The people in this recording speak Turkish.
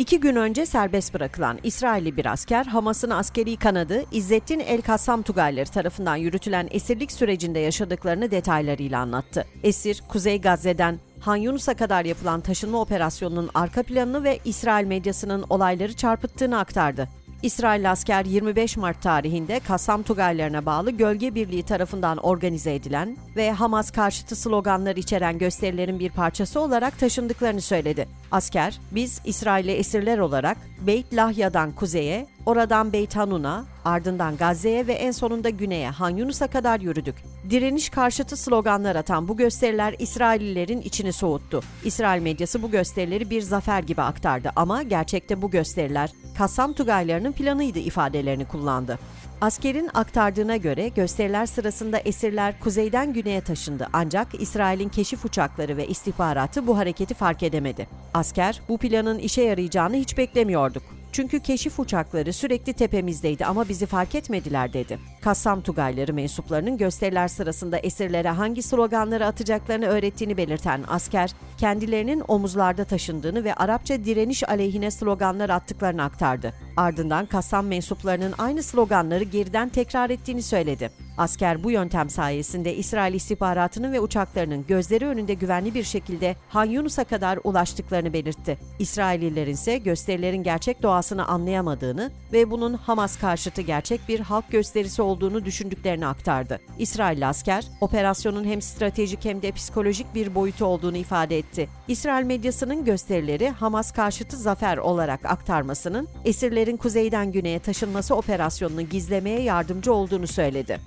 İki gün önce serbest bırakılan İsrailli bir asker, Hamas'ın askeri kanadı İzzettin El-Kassam Tugayları tarafından yürütülen esirlik sürecinde yaşadıklarını detaylarıyla anlattı. Esir, Kuzey Gazze'den Han Yunus'a kadar yapılan taşınma operasyonunun arka planını ve İsrail medyasının olayları çarpıttığını aktardı. İsrail asker 25 Mart tarihinde Kassam Tugaylarına bağlı Gölge Birliği tarafından organize edilen ve Hamas karşıtı sloganlar içeren gösterilerin bir parçası olarak taşındıklarını söyledi. Asker, biz İsrail'e esirler olarak Beyt Lahya'dan kuzeye, oradan Beyt Hanun'a, ardından Gazze'ye ve en sonunda güneye Han Yunus'a kadar yürüdük. Direniş karşıtı sloganlar atan bu gösteriler İsraillilerin içini soğuttu. İsrail medyası bu gösterileri bir zafer gibi aktardı ama gerçekte bu gösteriler Kassam Tugaylarının planıydı ifadelerini kullandı. Askerin aktardığına göre gösteriler sırasında esirler kuzeyden güneye taşındı ancak İsrail'in keşif uçakları ve istihbaratı bu hareketi fark edemedi. Asker, bu planın işe yarayacağını hiç beklemiyorduk. Çünkü keşif uçakları sürekli tepemizdeydi ama bizi fark etmediler dedi. Kassam Tugayları mensuplarının gösteriler sırasında esirlere hangi sloganları atacaklarını öğrettiğini belirten asker, kendilerinin omuzlarda taşındığını ve Arapça direniş aleyhine sloganlar attıklarını aktardı. Ardından Kassam mensuplarının aynı sloganları geriden tekrar ettiğini söyledi. Asker bu yöntem sayesinde İsrail istihbaratının ve uçaklarının gözleri önünde güvenli bir şekilde Han Yunus'a kadar ulaştıklarını belirtti. İsraillilerin ise gösterilerin gerçek doğasını anlayamadığını ve bunun Hamas karşıtı gerçek bir halk gösterisi olduğunu düşündüklerini aktardı. İsrailli asker, operasyonun hem stratejik hem de psikolojik bir boyutu olduğunu ifade etti. İsrail medyasının gösterileri Hamas karşıtı zafer olarak aktarmasının esirlerin kuzeyden güneye taşınması operasyonunu gizlemeye yardımcı olduğunu söyledi.